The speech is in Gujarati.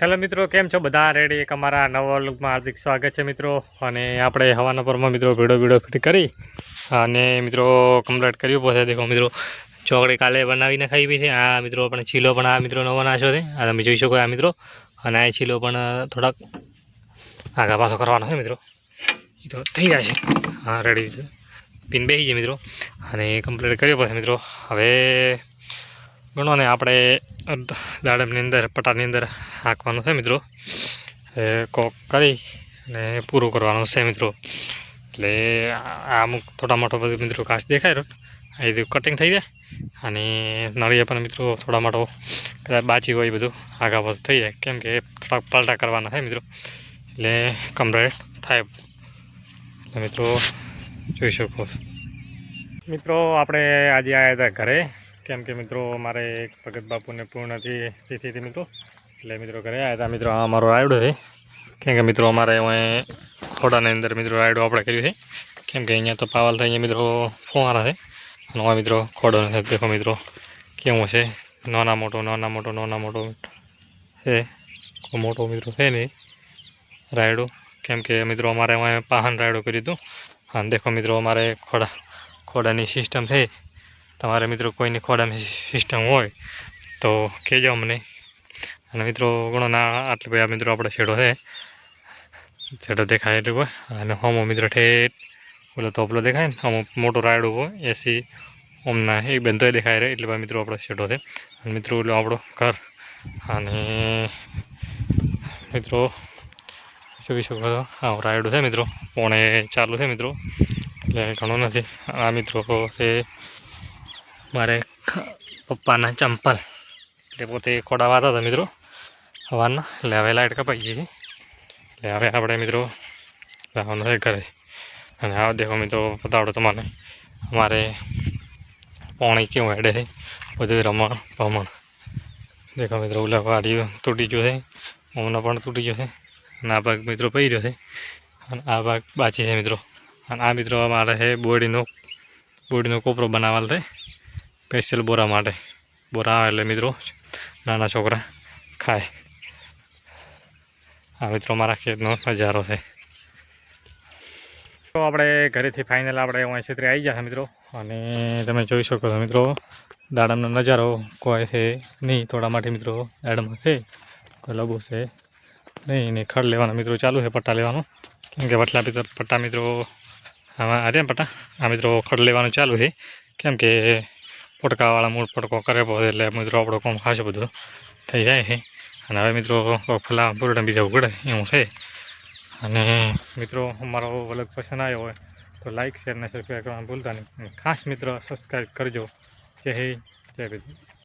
હેલો મિત્રો, કેમ છો બધા? રેડી એક અમારા નવા લુકમાં હાર્દિક સ્વાગત છે મિત્રો. અને આપણે હવાના પરમાં મિત્રો ભીડો ભીડો ફિટ કરી અને મિત્રો કમ્પ્લીટ કર્યું. પોતે દેખો મિત્રો, ચોકડી કાલે બનાવીને ખાઈ બી છે. આ મિત્રો પણ ચીલો પણ આ મિત્રો નવો નાશો છે. આ તમે જોઈ શકો આ મિત્રો. અને આ ચીલો પણ થોડાક આગા પાછો કરવાનો છે મિત્રો. એ તો થઈ જાય છે. હા રેડી છે. પીન બેસી છે મિત્રો. અને કમ્પ્લીટ કર્યો પછી મિત્રો. હવે ગણો ને આપણે દાડમની અંદર પટાની અંદર હાંકવાનું છે મિત્રો. એ કોક કરી અને પૂરું કરવાનું છે મિત્રો. એટલે આ અમુક થોડા મોટો બધું મિત્રો ઘાસ દેખાય બધું કટિંગ થઈ જાય અને નળિયા પણ મિત્રો થોડા મોટો કદાચ બાચી હોય બધું આગા પાછું થઈ જાય. કેમ કે થોડાક પલટા કરવાના છે મિત્રો. એટલે કમ્પ્લેટ થાય. એટલે મિત્રો જોઈ શકો. મિત્રો, આપણે આજે આવ્યા હતા ઘરે. કેમ કે મિત્રો, મારે એક ભગત બાપુને પૂર્ણથી તિથિ હતી મિત્રો, એટલે મિત્રો ઘરે આવ્યા હતા મિત્રો, આ અમારો રાયડો છે. કેમ કે મિત્રો, અમારે અહીં ખોડાની અંદર મિત્રો રાયડો આપણે કર્યું છે. કેમ કે અહીંયા તો પાવલ થાય અહીંયા મિત્રો ફુવારા છે. અને હવે મિત્રો ખોડો છે. દેખો મિત્રો, કેવું છે? નાના મોટો નાના મોટો નાના મોટો છે. મોટો મિત્રો છે નહીં. રાયડો. કેમ કે મિત્રો, અમારે અહીં પાહન રાયડો કર્યું હતું. અને દેખો મિત્રો, અમારે ખોડા, ખોડાની સિસ્ટમ છે. તમારે મિત્રો કોઈની ખોડાની સિસ્ટમ હોય, તો કહેજો અમને. અને મિત્રો, ઘણો ના આટલે આ મિત્રો આપણે છેડો છે. છેડો દેખાય એટલે હોય. અને હોમો મિત્રો ઠેઠ ઓલો તોપલો દેખાય ને અમુક મોટો રાયડો હોય એસી ઓમના એક બંધોય દેખાય રહે, એટલે ભાઈ મિત્રો આપણો છેડો છે. અને મિત્રો, ઓલો આપણો ઘર. અને મિત્રો જોઈ શું કહો હા રાયડો છે મિત્રો, પોણે ચાલુ છે મિત્રો. એટલે ઘણો નથી. આ મિત્રો છે મારે પપ્પાના ચંપલ. એટલે પોતે ખોડા વાતા હતા મિત્રો. હવાના એટલે હવે લાઇટ કપાઈ ગઈ છે એટલે હવે આપણે મિત્રો જવાનું છે ઘરે. અને આવો દેખો મિત્રો, બતાવડો તમને અમારે પાણી કેવું હેડે છે. બધું રમણ ભમણ. દેખો મિત્રો, ઓલા વાડીઓ તૂટી ગયો છે. હમણાં પણ તૂટી ગયો છે. અને આ ભાગ મિત્રો પડી રહ્યો છે. અને આ ભાગ બાચી છે મિત્રો. અને આ મિત્રો અમારે છે બોડીનો બોડીનો કોપરો બનાવવા છે. સ્પેશિયલ બોરા માટે. બોરા આવે એટલે મિત્રો નાના છોકરા ખાય. આ મિત્રો મારા ખેતનો નજારો છે. તો આપણે ઘરેથી ફાઇનલ આપણે ક્ષેત્રે આવી ગયા મિત્રો. અને તમે જોઈ શકો છો મિત્રો, દાડમનો નજારો કોઈ છે નહીં. થોડા માટે મિત્રો દાડમ છે કોઈ લબો છે નહીં. નહીં ખડ લેવાના મિત્રો ચાલુ છે પટ્ટા લેવાનું. કેમ કે પટલા પટ્ટા મિત્રો, આમાં અરે પટ્ટા? આ મિત્રો ખડ લેવાનું ચાલુ છે. કેમ કે પોટકાવાળા મૂળ પોટકો કરે પછી એટલે મિત્રો આપણો કોમ ખાસ બધું થઈ જાય છે. અને હવે મિત્રો ફલા પૂરટા બીજા ઉગડે એવું છે. અને મિત્રો અમારો અલગ પસંદ આવ્યો હોય તો લાઇક શેર અને સબસ્ક્રાઈબ કરવાનું ભૂલતા નહીં. ખાસ મિત્રો સબસ્ક્રાઈબ કરજો. જય જય